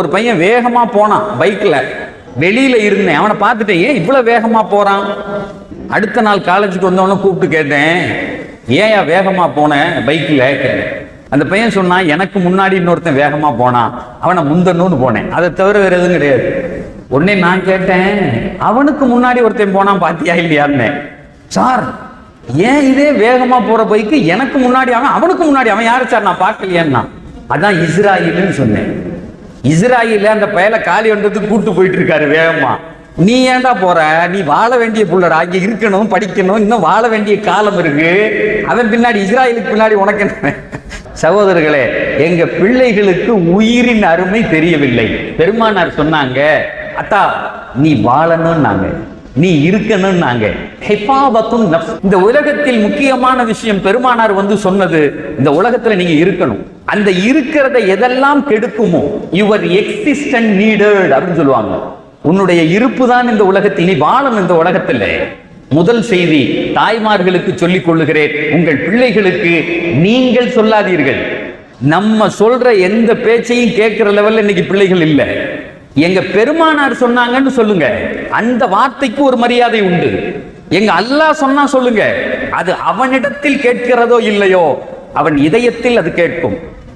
ஒரு பையன் வேகமா போனான் பைக்ல வெளியில இருந்தேன். அவனை பார்த்துட்டேன் ஏன் இவ்வளவு வேகமா போறான்? அடுத்த நாள் காலேஜுக்கு வந்தவன கூப்பிட்டு கேட்டேன் ஏன்யா வேகமா போனேன் பைக்ல கேட்டேன். அந்த பையன் சொன்னான் எனக்கு முன்னாடி இன்னொருத்தன் வேகமா போனான். அவனை முந்தணும்னு போனேன். அதை தவிர வேற எதுவும் கிடையாது. உடனே நான் கேட்டேன் அவனுக்கு முன்னாடி ஒருத்தன் போனான் பாத்தியா இல்லையான்னு? சார் ஏன் இதே வேகமா போற பைக்கு எனக்கு முன்னாடி அவன் அவனுக்கு முன்னாடி அவன் யாரு சார்? நான் பார்க்கலையேன்னா. அதான் இஸ்ராயில்னு சொன்னேன். இஸ்ராயில அந்த பயலை காலி வந்ததுக்கு கூட்டு போயிட்டு இருக்காரு வேகமா. நீ ஏன்டா போற? நீ வாழ வேண்டிய புள்ளடா. இங்க இருக்கணும் படிக்கணும் இன்னும் வாழ வேண்டிய காலம் இருக்கு. அவன் பின்னாடி இஸ்ராயலுக்கு பின்னாடி உனக்கு என்ன சகோதரர்களே எங்க பிள்ளைகளுக்கு உயிரின் அருமை தெரியவில்லை. பெருமானார் சொன்னாங்க அத்தா நீ வாழணும்னாங்க. நீ இருக்கணும்னாங்க. இந்த உலகத்தில் முக்கியமான விஷயம் பெருமானார் வந்து சொன்னது இந்த உலகத்துல நீங்க இருக்கணும். அந்த இருக்கிறத எதெல்லாம் கெடுக்குமோ யுவர் எக்ஸிஸ்டன் நீடட் அப்படின்னு சொல்லுவாங்க. உன்னுடைய இருப்பு தான் இந்த உலகத்தில் நீ வாழணும் இந்த உலகத்தில். முதல் செய்தி தாய்மார்களுக்கு சொல்லிக் கொள்ளுகிறேன். உங்கள் பிள்ளைகளுக்கு நீங்கள் சொல்லாதீர்கள். நம்ம சொல்ற எந்த பேச்சையும் கேட்கிற லெவல்ல இன்னைக்கு பிள்ளைகள் இல்லை. எங்க பெருமானார் சொன்னாங்கன்னு சொல்லுங்க. அந்த வார்த்தைக்கு ஒரு மரியாதை உண்டு. எங்க அல்லாஹ் சொன்னா சொல்லுங்க. அது அவனிடத்தில் கேட்கிறதோ இல்லையோ அவன் இதயத்தில் அது கேட்கும்.